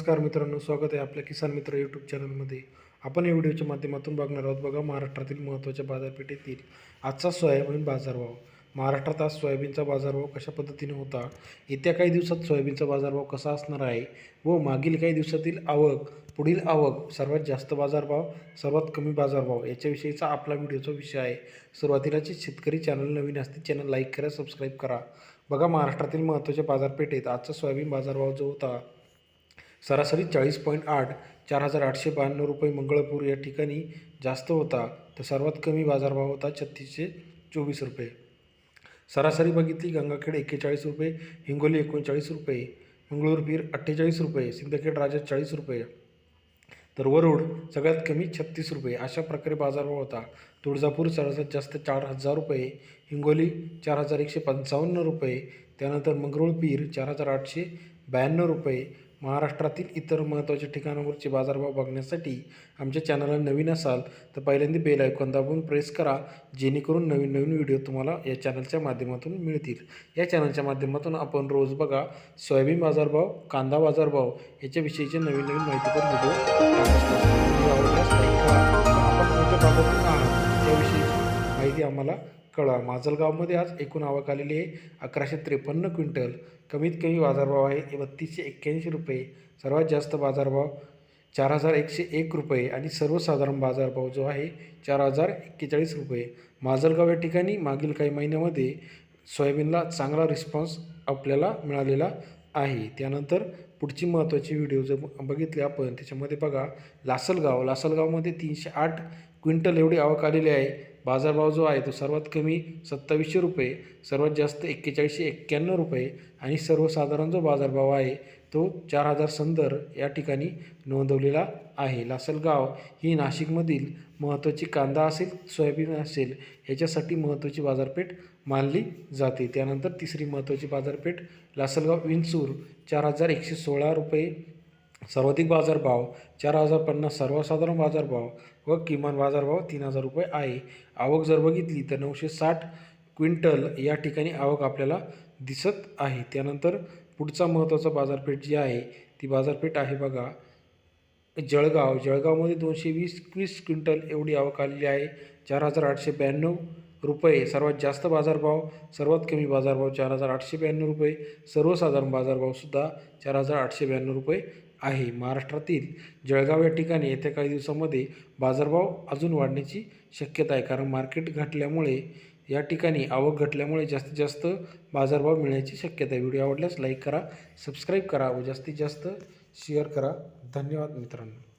नमस्कार मित्रांनो स्वागत आहे आपल्या किसान मित्र यूट्यूब चॅनलमध्ये आपण या व्हिडिओच्या माध्यमातून बघणार आहोत बघा महाराष्ट्रातील महत्त्वाच्या बाजारपेठेतील आजचा सोयाबीन बाजारभाव. महाराष्ट्रात आज सोयाबीनचा बाजारभाव कशा पद्धतीने होता? येत्या काही दिवसात सोयाबीनचा बाजारभाव कसा असणार आहे? व मागील काही दिवसातील आवक पुढील आवक सर्वात जास्त बाजारभाव सर्वात कमी बाजारभाव याच्याविषयीचा आपला व्हिडिओचा विषय आहे. सुरुवातीलाचे शेतकरी चॅनल नवीन असतील चॅनल लाईक करा सबस्क्राईब करा. बघा महाराष्ट्रातील महत्त्वाच्या बाजारपेठेत आजचा सोयाबीन बाजारभाव जो होता सरासरी चाळीस पॉईंट आठ चार हजार आठशे ब्याण्णव रुपये मंगळपूर या ठिकाणी जास्त होता. तर सर्वात कमी बाजारभाव होता छत्तीसशे चोवीस रुपये. सरासरी बघितली गंगाखेड एक्केचाळीस रुपये हिंगोली एकोणचाळीस रुपये मंगळूर पीर अठ्ठेचाळीस रुपये सिंदखेड राजा चाळीस रुपये. तर वरुड सगळ्यात कमी छत्तीस रुपये अशा प्रकारे बाजारभाव होता. तुळजापूर सर्वात जास्त चार हजार रुपये हिंगोली चार हजार एकशे पंचावन्न रुपये त्यानंतर मंगरुळ पीर चार हजार आठशे ब्याण्णव रुपये महाराष्ट्रातील इतर महत्त्वाच्या ठिकाणावरचे बाजारभाव बघण्यासाठी आमच्या चॅनलला नवीन असाल तर पहिल्यांदा बेल आयकॉन दाबून प्रेस करा जेणेकरून नवीन नवीन व्हिडिओ तुम्हाला या चॅनलच्या माध्यमातून मिळतील. या चॅनलच्या माध्यमातून आपण रोज बघा सोयाबीन बाजारभाव कांदा बाजारभाव याच्याविषयीचे नवीन नवीन माहितीपर व्हिडिओ व्हिडिओ आवडल्यास आपण कोणत्या बाबतीत आहात त्याविषयीची माहिती आम्हाला कळवा माजलगावमध्ये आज एकूण आवक आलेली आहे. अकराशे त्रेपन्न क्विंटल. कमीत कमी बाजारभाव आहे. बत्तीसशे एक्क्याऐंशी रुपये. सर्वात जास्त बाजारभाव चार हजार एकशे एक रुपये आणि सर्वसाधारण बाजारभाव जो आहे चार हजार एक्केचाळीस रुपये. माजलगाव या ठिकाणी मागील काही महिन्यामध्ये सोयाबीनला चांगला रिस्पॉन्स आपल्याला मिळालेला आहे. त्यानंतर पुढची महत्त्वाची व्हिडिओ जर बघितली आपण त्याच्यामध्ये बघा लासलगाव. लासलगावमध्ये तीनशे आठ क्विंटल एवढी आवक आलेली आहे. बाजारभाव जो आहे तो सर्वात कमी सत्तावीसशे रुपये सर्वात जास्त एक्केचाळीसशे एक्क्याण्णव रुपये आणि सर्वसाधारण जो बाजारभाव आहे तो चार हजार संदर या ठिकाणी नोंदवलेला आहे. लासलगाव ही नाशिकमधील महत्त्वाची कांदा असेल सोयाबीन असेल याच्यासाठी महत्त्वाची बाजारपेठ मानली जाते. त्यानंतर तिसरी महत्त्वाची बाजारपेठ लासलगाव विंचूर चार हजार एकशे सोळा रुपये सर्वाधिक बाजारभाव चार हजार पन्नास सर्वसाधारण बाजारभाव व किमान बाजारभाव तीन हजार रुपये आहे. आवक जर बघितली तर नऊशे साठ क्विंटल या ठिकाणी आवक आपल्याला दिसत आहे. त्यानंतर पुढचा महत्त्वाचा बाजारपेठ जी आहे ती बाजारपेठ आहे बघा. जळगाव जळगावमध्ये दोनशे वीस वीस क्विंटल एवढी आवक आलेली आहे. चार हजार आठशे ब्याण्णव रुपये सर्वात जास्त बाजारभाव सर्वात कमी बाजारभाव चार हजार आठशे ब्याण्णव रुपये सर्वसाधारण बाजारभावसुद्धा चार हजार आठशे ब्याण्णव रुपये आहे. महाराष्ट्रातील जळगाव या ठिकाणी येत्या काही दिवसामध्ये बाजारभाव अजून वाढण्याची शक्यता आहे. कारण मार्केट घटल्यामुळे या ठिकाणी आवक घटल्यामुळे जास्तीत जास्त बाजारभाव मिळण्याची शक्यता आहे. व्हिडिओ आवडल्यास लाईक करा सबस्क्राईब करा व जास्तीत जास्त शेअर करा. धन्यवाद मित्रांनो.